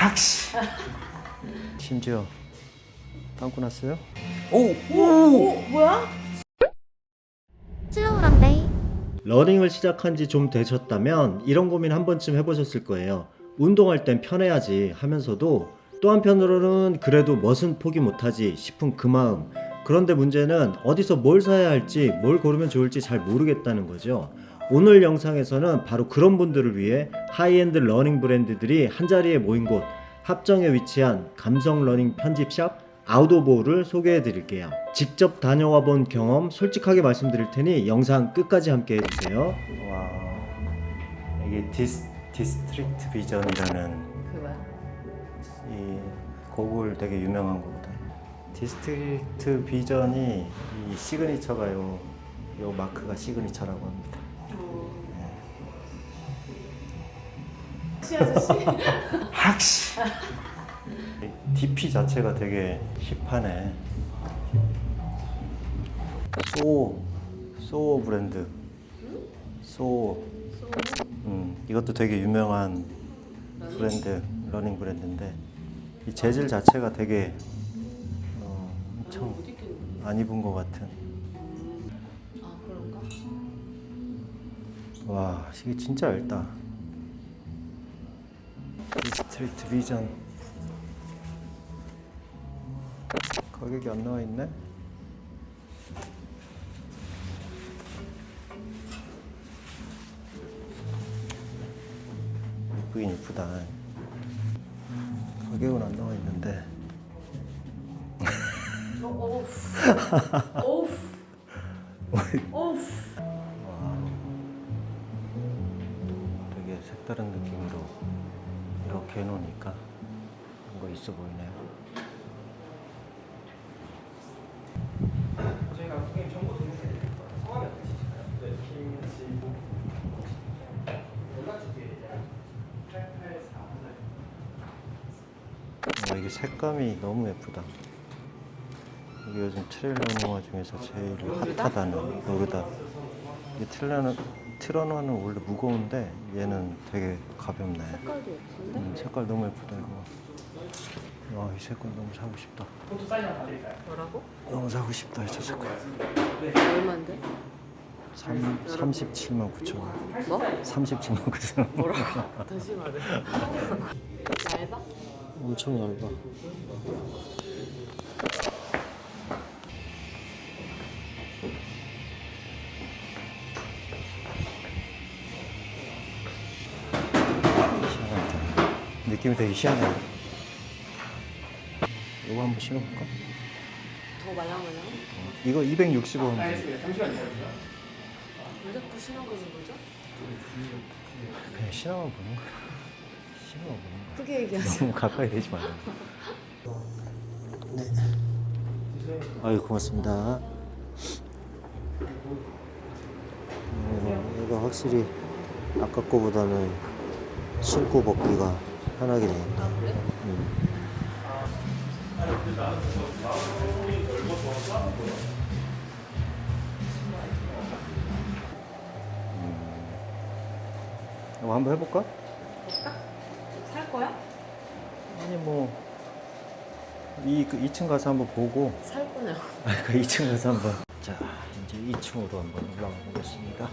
학시. 심지어 빵꾸 났어요? 오, 뭐야? 슬로우런데 러닝을 시작한 지 좀 되셨다면 이런 고민 한 번쯤 해보셨을 거예요. 운동할 땐 편해야지 하면서도 또 한편으로는 그래도 멋은 포기 못하지 싶은 그 마음. 그런데 문제는 어디서 뭘 사야 할지 뭘 고르면 좋을지 잘 모르겠다는 거죠. 오늘 영상에서는 바로 그런 분들을 위해 하이엔드 러닝 브랜드들이 한자리에 모인 곳 합정에 위치한 감성 러닝 편집샵 아우도보를 소개해 드릴게요. 직접 다녀와 본 경험 솔직하게 말씀드릴 테니 영상 끝까지 함께 해주세요. 와, 이게 디스, 디스트릭트 비전이라는 그? 이 곡을 되게 유명한 거거든. 디스트릭트 비전이 이 시그니처가요. 요 마크가 시그니처라고 합니다. 시 아저씨. 학시. DP 자체가 되게 힙하네. 소 소어 브랜드. 소어. 음, 이것도 되게 유명한 브랜드, 러닝 브랜드인데 이 재질 자체가 되게 어, 엄청. 안 입은 것 같은. 아 그런가? 와, 이게 진짜 얇다. 스트리트 비전. 가격이 안 나와 있네. 이쁘긴 이쁘다. 가격은 안 나와 있는데. 어, 어우. 어우. 이렇게 해놓으니까 뭔가 있어 보이네요. 저희가 고객님 정보 드리는 성함이 어떠시실까요? 네, 연락처 뒤에 이제 884 어, 이게 색감이 너무 예쁘다. 이게 요즘 트레일 러닝화 중에서 제일 핫하다는 여기다. 이 트레일러 트러너는 원래 무거운데 얘는 되게 가볍네. 색깔도 예쁜데? 음, 색깔 너무 예쁘다 이거. 와, 이 색깔 너무 사고 싶다. 포토 사인 받을까요? 뭐라고? 너무 사고 싶다 저 색깔. 얼마인데? 3, 37만 9천 원. 뭐? 37만 9천 원. 뭐라고? 다시 말해. 얇아? 엄청 얇아. 느낌이 되게 희한해. 이거 한번 신어볼까? 더 말랑말랑? 이거 260원. 알겠습니다. 잠시만요. 왜 자꾸 신어 보는 거죠? 그냥 신어만 보는 거야. 신어만 보는 거야. 크게 얘기하지. 너무 가까이 대지 말고. 네. 아유 고맙습니다. 어, 이거 확실히 아까 거보다는 신고 벗기가 편하게 되겠다. 음. 음. 이거 한번 해볼까? 살 거야? 아니 뭐 이, 그 2층 가서 한번 보고 살 거냐? 아, 그 2층 가서 한번 자 이제 2층으로 한번 올라가 보겠습니다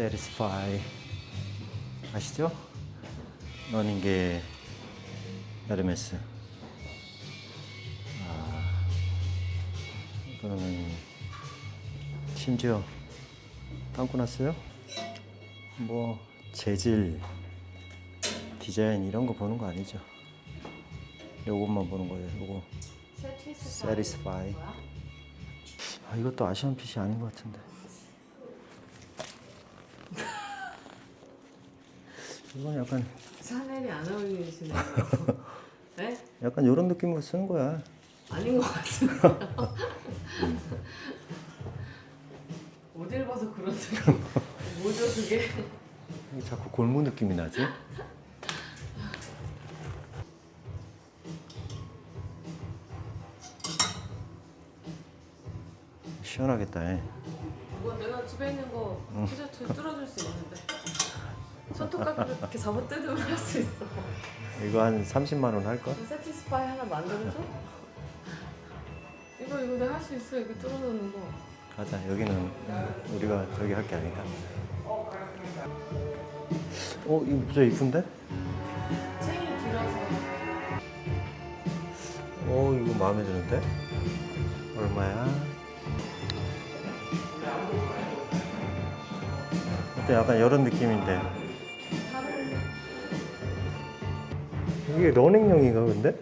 satisfy 아시죠? 러닝계 에르메스 아 이거는 심지어 빵꾸 났어요? 뭐 재질, 디자인 이런 거 보는 거 아니죠? 요것만 보는 거예요. 요거 satisfy. 아 이것도 아시안 핏이 아닌 것 같은데. 이건 약간 샤넬이 안 어울리시네요. 네? 약간 이런 느낌으로 쓰는 거야. 아닌 것 같은데요. 어딜 봐서 그런 느낌. 뭐죠 그게? 왜 자꾸 골무 느낌이 나지? 시원하겠다. 예. 뭐 내가 집에 있는 거 음. 티셔츠 뚫어줄 수 있는데 손톱깎이로 이렇게 잡아 뜯으면 할 수 있어 이거 한 30만 원 할까? 세티스파이 하나 만들어줘? 이거 이거 내가 할 수 있어 이거 뚫어놓는 거 가자. 여기는 우리가 저기 할 게 아니다. 어, 이거 진짜 이쁜데? 체인이 길어서 어, 이거 마음에 드는데? 얼마야? 어때? 약간 이런 느낌인데. 이게 러닝용인가 근데?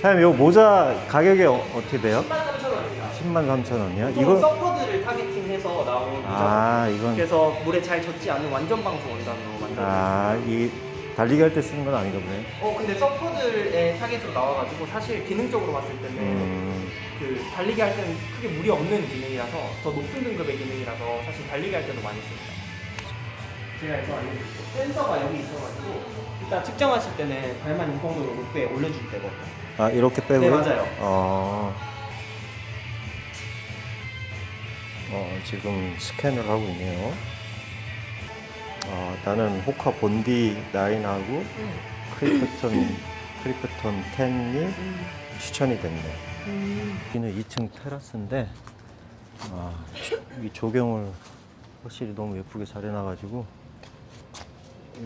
사장님, 이 모자 가격이 어, 떻게 돼요? 13,000원입니다. 10만 3천 원이야? 이거 이거? 서퍼들을 타겟팅해서 나온 모자. 아, 이건 그래서 물에 잘 젖지 않는 완전 방수 원단으로 만들어. 아, 이 달리기 할 때 쓰는 건 아닌가 보네. 어 근데 서퍼들의 타겟으로 나와가지고 사실 기능적으로 봤을 때는 음, 그 달리기 할 때는 크게 무리 없는 기능이라서 더 높은 등급의 기능이라서 사실 달리기 할 때도 많이 씁니다. 제가 이거 알려드릴게요. 센서가 여기 있어가지고 일단 측정하실 때는 발만 인공도로 높게 올려줄 때거든요. 아 이렇게 빼고요? 네, 맞아요. 어, 어 지금 스캔을 하고 있네요. 어, 나는 호카 본디 9하고 응. 크리프톤 크리프톤 10이 음. 추천이 됐네. 음. 여기는 2층 테라스인데 아, 이 조경을 확실히 너무 예쁘게 잘 해놔가지고 이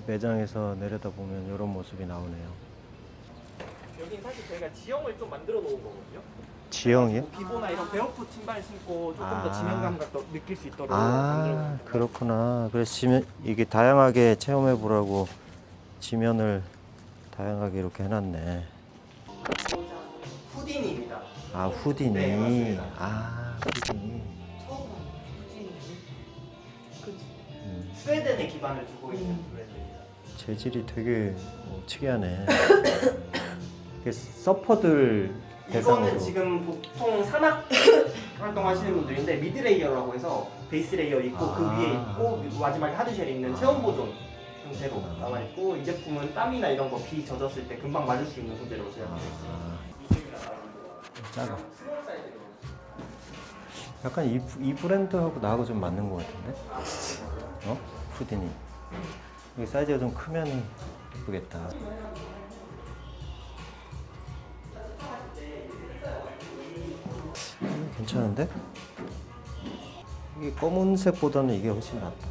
매장에서 내려다 보면 이런 모습이 나오네요. 여긴 사실 저희가 지형을 좀 만들어 놓은 거거든요. 지형이요? 뭐 비보나 이런 베어풋 신발 신고 조금 아. 더 지명감 도 느낄 수 있도록 만들어 아 놓은 그렇구나. 그래서 지면 이게 다양하게 체험해 보라고 지면을 다양하게 이렇게 해놨네. 후디니입니다. 아 후디니. 네, 맞습니다. 아 후디니. 스웨덴에 기반을 두고 있는 음. 브랜드입니다. 재질이 되게 어, 특이하네. 이게 서퍼들 대상으로. 이거는 지금 보통 산악 활동하시는 분들인데 미드 레이어라고 해서 베이스 레이어 있고 그 아. 위에 있고 마지막에 하드쉘 있는 체온 보존 형태로 나와 있고 이 제품은 땀이나 이런 거 비 젖었을 때 금방 맞을 수 있는 소재로 제작되어 있습니다. 아, 작아. 약간 이, 부- 이 브랜드하고 나하고 좀 맞는 것 같은데? 어? 후디니. 이 사이즈가 좀 크면 예쁘겠다. 음, 괜찮은데? 이게 검은색보다는 이게 훨씬 낫다.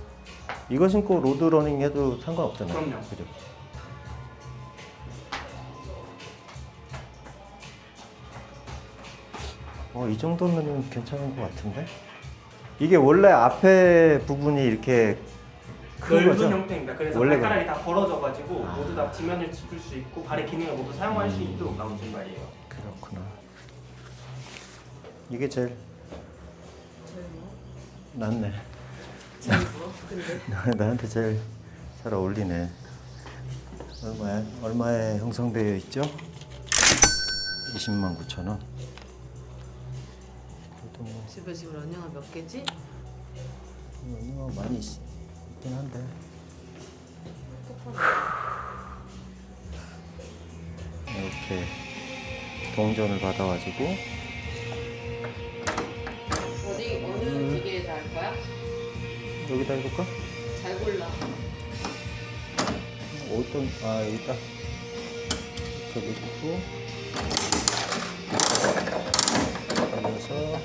이거 신고 로드러닝 해도 상관없잖아요. 그럼요. 그죠? 어, 이 정도면 괜찮은 것 같은데? 이게 원래 앞에 부분이 이렇게 큰 넓은 거죠? 형태입니다. 그래서 원래 발가락이 다 벌어져가지고 아. 모두 다 지면을 짚을 수 있고 발의 기능을 모두 사용할 수 음. 있도록 나온 신발이에요. 그렇구나. 이게 제일 제일 뭐? 낫네. 제일 뭐? 근데 나한테 제일 잘 어울리네. 얼마에 얼마에 형성되어 있죠? 20만 9천 원. 그래도 뭐 집에 지금 러닝화 몇 개지? 이거 많이 있, 있긴 한데. 이렇게 동전을 받아가지고 어디 어느 음. 기계에 달 거야? 여기다 해볼까? 잘 골라 어떤 아 여기다 이렇게 넣고 올려서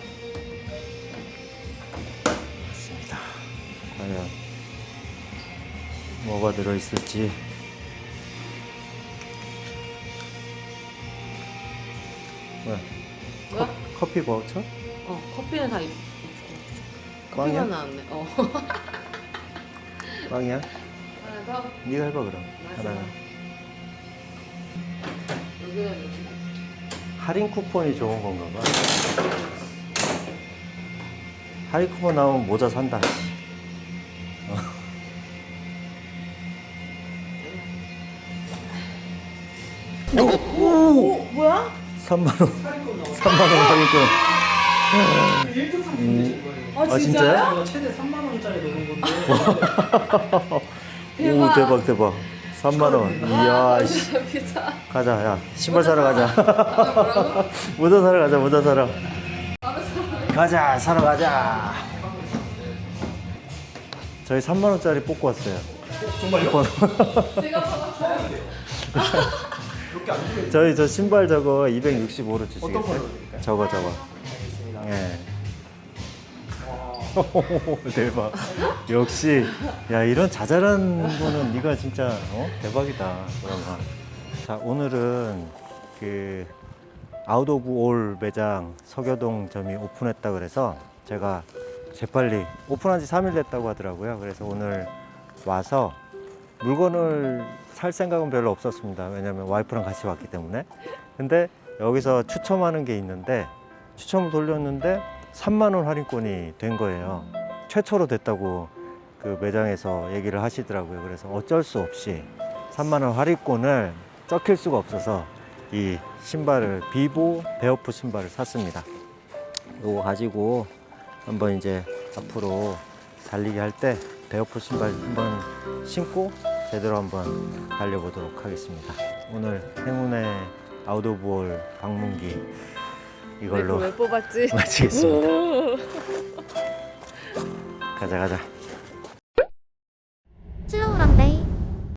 맞습니다. 과연 뭐가 들어 있을지 뭐야 뭐야? 커피 바우처? 어 커피는 다 있. 커피가 빵이야? 나왔네. 어. 빵이야? 하나 더. 네가 해봐 그럼 맞아. 하나 여기다 넣지. 할인 쿠폰이 좋은 건가 봐 할인 쿠폰 나오면 모자 산다 오 뭐야? 3만 원 3만 원 할인권 1등 상품 되신 거예요. 아, 아, 진짜요? 이거 최대 3만 원짜리 노는 건데 오 대박 대박 3만 원 이야 씨. 가자 야 신발 사러 가자 아, 뭐라고? 모자 사러 가자 모자 사러. 가자 사러 가자 저희 3만 원짜리 뽑고 왔어요. 정말요? 제가 받았어요. 이렇게 안 주면 저희 저 신발 저거 265로 주시겠어요? 드릴까요? 저거 저거. 알겠습니다. 예. 와. 대박. 역시 야 이런 자잘한 거는 네가 진짜 어? 대박이다. 그러면. 자 오늘은 그 아웃 오브 올 매장 서교동 점이 오픈했다 그래서 제가 재빨리 오픈한 지 3일 됐다고 하더라고요. 그래서 오늘 와서 물건을 살 생각은 별로 없었습니다. 왜냐면 와이프랑 같이 왔기 때문에. 근데 여기서 추첨하는 게 있는데 추첨을 돌렸는데 3만 원 할인권이 된 거예요. 최초로 됐다고 그 매장에서 얘기를 하시더라고요. 그래서 어쩔 수 없이 3만 원 할인권을 썩힐 수가 없어서 이 신발을 비보 베어프 신발을 샀습니다. 요거 가지고 한번 이제 앞으로 달리기 할 때 베어프 신발 한번 신고 제대로 한번 달려보도록 하겠습니다. 오늘 행운의 아웃 오브 올 방문기 이걸로 왜 뽑았지? 마치겠습니다. 가자 가자.